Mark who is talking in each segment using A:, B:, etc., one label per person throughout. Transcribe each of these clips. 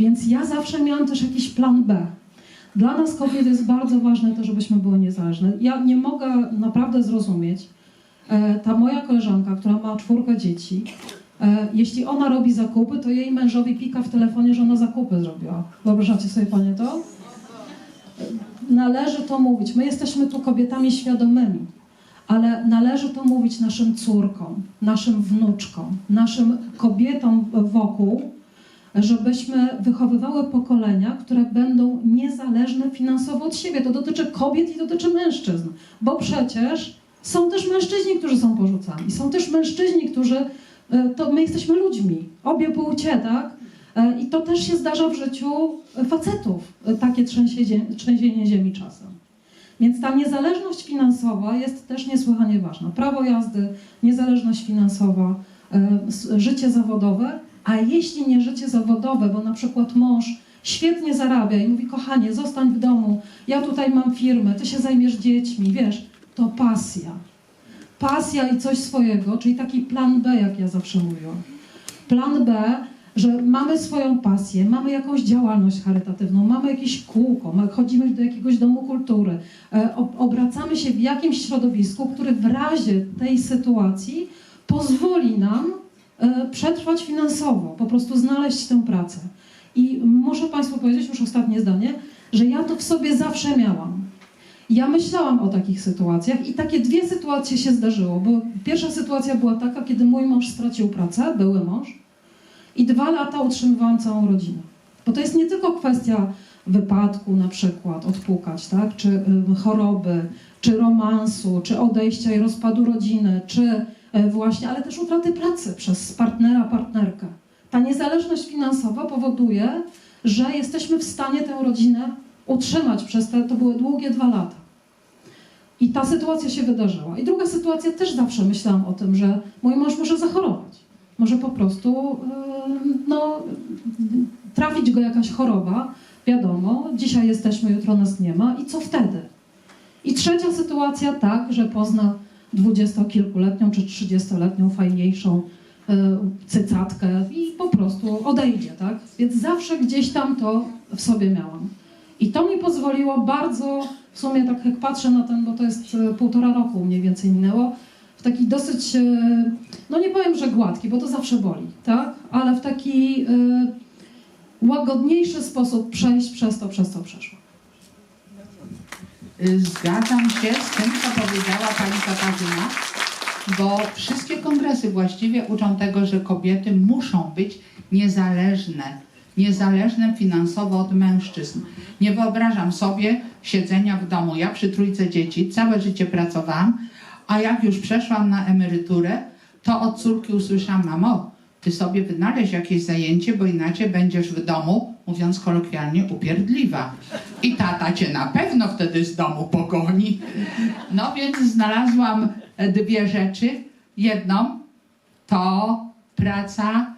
A: Więc ja zawsze miałam też jakiś plan B. Dla nas kobiet jest bardzo ważne to, żebyśmy były niezależne. Ja nie mogę naprawdę zrozumieć, e, ta moja koleżanka, która ma czwórkę dzieci, e, jeśli ona robi zakupy, to jej mężowi pika w telefonie, że ona zakupy zrobiła. Wyobrażacie sobie panie to? Należy to mówić. My jesteśmy tu kobietami świadomymi, ale należy to mówić naszym córkom, naszym wnuczkom, naszym kobietom wokół, żebyśmy wychowywały pokolenia, które będą niezależne finansowo od siebie. To dotyczy kobiet i dotyczy mężczyzn, bo przecież są też mężczyźni, którzy są porzucani. Są też mężczyźni, którzy, e, to my jesteśmy ludźmi, obie płcie, tak? E, I to też się zdarza w życiu facetów, e, takie trzęsienie, ziemi czasem. Więc ta niezależność finansowa jest też niesłychanie ważna. Prawo jazdy, niezależność finansowa, życie zawodowe, a jeśli nie życie zawodowe, bo na przykład mąż świetnie zarabia i mówi, kochanie, zostań w domu, ja tutaj mam firmę, ty się zajmiesz dziećmi, wiesz, to pasja. Pasja i coś swojego, czyli taki plan B, jak ja zawsze mówiłam. Plan B, że mamy swoją pasję, mamy jakąś działalność charytatywną, mamy jakieś kółko, chodzimy do jakiegoś domu kultury, e, ob- obracamy się w jakimś środowisku, które w razie tej sytuacji pozwoli nam przetrwać finansowo, po prostu znaleźć tę pracę. I muszę Państwu powiedzieć, już ostatnie zdanie, że ja to w sobie zawsze miałam. Ja myślałam o takich sytuacjach i takie dwie sytuacje się zdarzyło, bo pierwsza sytuacja była taka, kiedy mój mąż stracił pracę, były mąż, i dwa lata utrzymywałam całą rodzinę. Bo to jest nie tylko kwestia wypadku na przykład, odpukać, tak? czy y, choroby, czy romansu, czy odejścia i rozpadu rodziny, czy właśnie, ale też utraty pracy przez partnera, partnerkę. Ta niezależność finansowa powoduje, że jesteśmy w stanie tę rodzinę utrzymać przez te, to były długie dwa lata. I ta sytuacja się wydarzyła. I druga sytuacja też zawsze myślałam o tym, że mój mąż może zachorować. Może po prostu yy, no, trafić go jakaś choroba, wiadomo, dzisiaj jesteśmy, jutro nas nie ma i co wtedy? I trzecia sytuacja tak, że pozna dwudziestokilkuletnią czy trzydziestoletnią fajniejszą yy, cycatkę i po prostu odejdzie, tak? Więc zawsze gdzieś tam to w sobie miałam. I to mi pozwoliło bardzo, w sumie tak jak patrzę na ten, bo to jest e, półtora roku mniej więcej minęło, w taki dosyć, e, no nie powiem, że gładki, bo to zawsze boli, tak? Ale w taki łagodniejszy sposób przejść przez to, przez co przeszło.
B: Y, Zgadzam się z tym, co powiedziała pani Katarzyna, bo wszystkie kongresy właściwie uczą tego, że kobiety muszą być niezależne, niezależne finansowo od mężczyzn. Nie wyobrażam sobie siedzenia w domu. Ja przy trójce dzieci całe życie pracowałam, a jak już przeszłam na emeryturę, to od córki usłyszałam, mamo, ty sobie wynaleźć jakieś zajęcie, bo inaczej będziesz w domu, mówiąc kolokwialnie, upierdliwa. I tata cię na pewno wtedy z domu pogoni. No więc znalazłam dwie rzeczy. Jedną to praca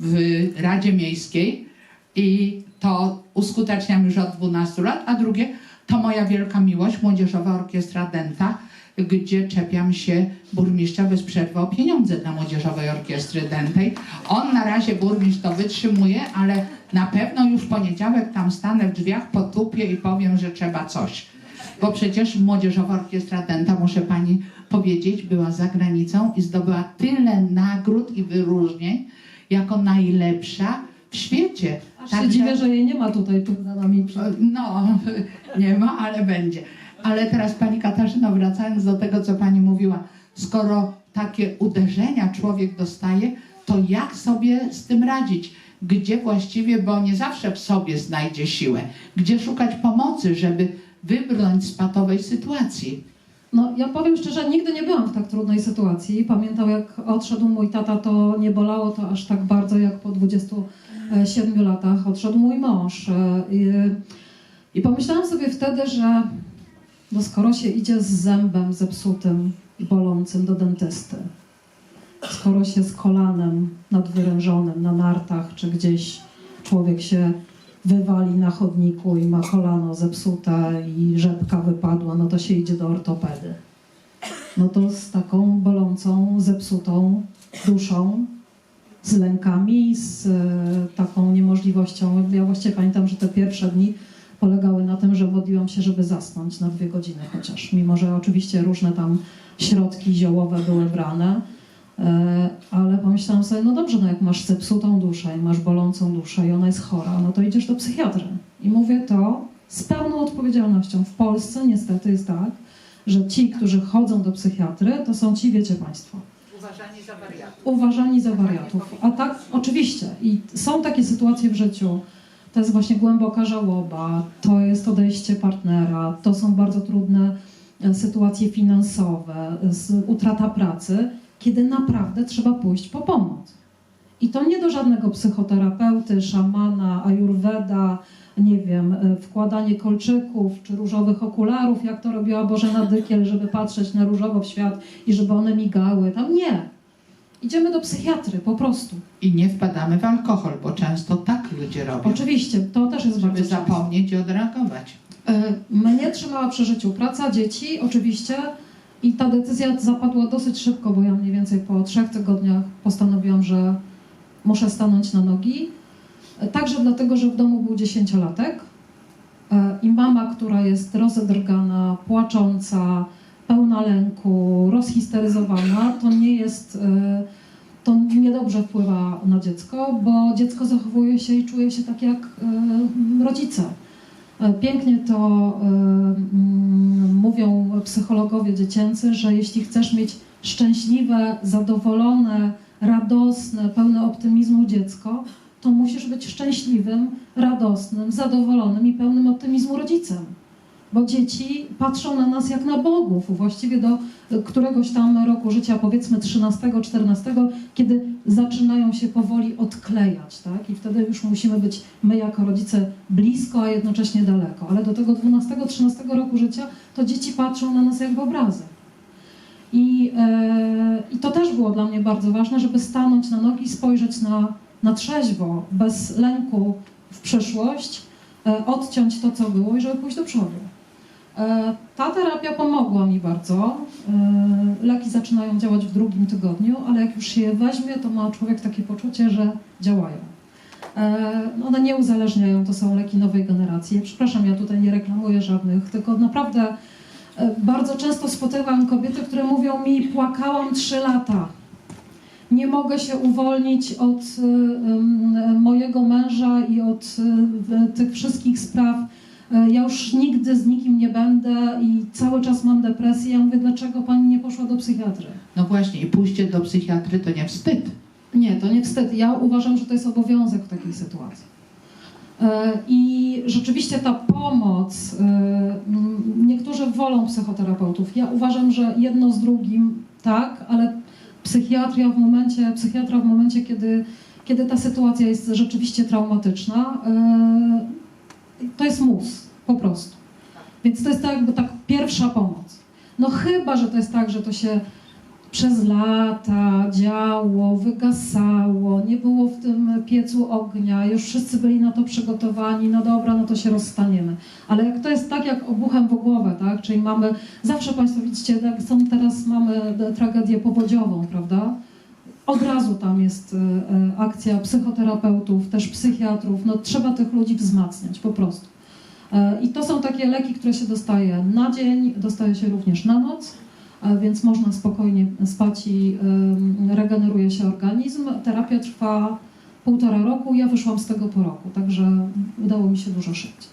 B: w Radzie Miejskiej i to uskuteczniam już od 12 lat, a drugie to moja wielka miłość, Młodzieżowa Orkiestra Denta, gdzie czepiam się burmistrza bez przerwy o pieniądze dla Młodzieżowej Orkiestry Dentej. On na razie burmistrz to wytrzymuje, ale na pewno już w poniedziałek tam stanę w drzwiach, potupię i powiem, że trzeba coś. Bo przecież Młodzieżowa Orkiestra Denta, muszę pani powiedzieć, była za granicą i zdobyła tyle nagród i wyróżnień jako najlepsza w świecie.
A: Aż się
B: Także-
A: dziwię, że jej nie ma tutaj przed nami. Przed...
B: no, nie ma, ale będzie. Ale teraz Pani Katarzyno, wracając do tego, co Pani mówiła, skoro takie uderzenia człowiek dostaje, to jak sobie z tym radzić? Gdzie właściwie, bo nie zawsze w sobie znajdzie siłę, gdzie szukać pomocy, żeby wybrnąć z patowej sytuacji?
A: No, ja powiem szczerze, nigdy nie byłam w tak trudnej sytuacji. Pamiętam, jak odszedł mój tata, to nie bolało to aż tak bardzo, jak po 27 latach odszedł mój mąż. E, I, i pomyślałam sobie wtedy, że no skoro się idzie z zębem zepsutym, bolącym do dentysty, skoro się z kolanem nadwyrężonym na nartach, czy gdzieś człowiek się wywali na chodniku i ma kolano zepsute i rzepka wypadła, no to się idzie do ortopedy. No to z taką bolącą, zepsutą duszą z lękami, z e, taką niemożliwością. Ja właściwie pamiętam, że te pierwsze dni polegały na tym, że modliłam się, żeby zasnąć na dwie godziny chociaż, mimo że oczywiście różne tam środki ziołowe były brane. E, Ale pomyślałam sobie, no dobrze, no jak masz zepsutą duszę i masz bolącą duszę i ona jest chora, no to idziesz do psychiatry. I mówię to z pełną odpowiedzialnością. W Polsce niestety jest tak, że ci, którzy chodzą do psychiatry, to są ci, wiecie Państwo,
B: Uważani za wariatów.
A: uważani za wariatów. A tak, oczywiście. I są takie sytuacje w życiu. To jest właśnie głęboka żałoba, to jest odejście partnera, to są bardzo trudne e, sytuacje finansowe, z- utrata pracy, kiedy naprawdę trzeba pójść po pomoc. I to nie do żadnego psychoterapeuty, szamana, ajurweda, nie wiem, e, wkładanie kolczyków czy różowych okularów, jak to robiła Bożena Dykiel, żeby patrzeć na różowo w świat i żeby one migały. Tam nie. Idziemy do psychiatry, po prostu.
B: I nie wpadamy w alkohol, bo często tak ludzie robią,
A: Oczywiście, to też jest bardzo
B: żeby
A: często.
B: zapomnieć i odreagować.
A: E, Mnie trzymała przy życiu praca, dzieci, oczywiście. I ta decyzja zapadła dosyć szybko, bo ja mniej więcej po trzech tygodniach postanowiłam, że muszę stanąć na nogi. E, Także dlatego, że w domu był dziesięciolatek e, i mama, która jest rozedrgana, płacząca, pełna lęku, rozhisteryzowana, to nie jest, e, to niedobrze wpływa na dziecko, bo dziecko zachowuje się i czuje się tak jak e, rodzice. E, Pięknie to e, mm, mówią psychologowie dziecięcy, że jeśli chcesz mieć szczęśliwe, zadowolone, radosne, pełne optymizmu dziecko, to musisz być szczęśliwym, radosnym, zadowolonym i pełnym optymizmu rodzicem. Bo dzieci patrzą na nas jak na bogów, właściwie do e, któregoś tam roku życia, powiedzmy 13-14, kiedy zaczynają się powoli odklejać, tak? I wtedy już musimy być my jako rodzice blisko, a jednocześnie daleko. Ale do tego 12-13 roku życia to dzieci patrzą na nas jak w obrazy. I, e, I to też było dla mnie bardzo ważne, żeby stanąć na nogi i spojrzeć na, na trzeźwo, bez lęku w przyszłość, e, odciąć to, co było i żeby pójść do przodu. E, Ta terapia pomogła mi bardzo. E, Leki zaczynają działać w drugim tygodniu, ale jak już je weźmie, to ma człowiek takie poczucie, że działają. E, One nie uzależniają, to są leki nowej generacji. Przepraszam, ja tutaj nie reklamuję żadnych, tylko naprawdę bardzo często spotykam kobiety, które mówią mi, płakałam trzy lata. Nie mogę się uwolnić od mojego męża i od tych wszystkich spraw. E, Ja już nigdy z nikim nie będę i cały czas mam depresję. Ja mówię, dlaczego pani nie poszła do psychiatry?
B: No właśnie, i pójście do psychiatry to nie wstyd.
A: Nie, to nie wstyd. Ja uważam, że to jest obowiązek w takiej sytuacji. E, I rzeczywiście ta pomoc, e, niektórzy wolą psychoterapeutów. Ja uważam, że jedno z drugim tak, ale psychiatria w momencie, psychiatra w momencie, kiedy, kiedy ta sytuacja jest rzeczywiście traumatyczna, to jest mus, po prostu. Więc to jest tak jakby tak pierwsza pomoc. No chyba, że to jest tak, że to się przez lata działo, wygasało, nie było w tym piecu ognia, już wszyscy byli na to przygotowani, no dobra, no to się rozstaniemy. Ale jak to jest tak jak obuchem w głowę, tak? Czyli mamy, zawsze Państwo widzicie, jak są teraz mamy tragedię powodziową, prawda? Od razu tam jest e, e, akcja psychoterapeutów, też psychiatrów, no trzeba tych ludzi wzmacniać po prostu. E, I to są takie leki, które się dostaje na dzień, dostaje się również na noc, więc można spokojnie spać i regeneruje się organizm. Terapia trwa półtora roku, ja wyszłam z tego po roku, także udało mi się dużo szybciej.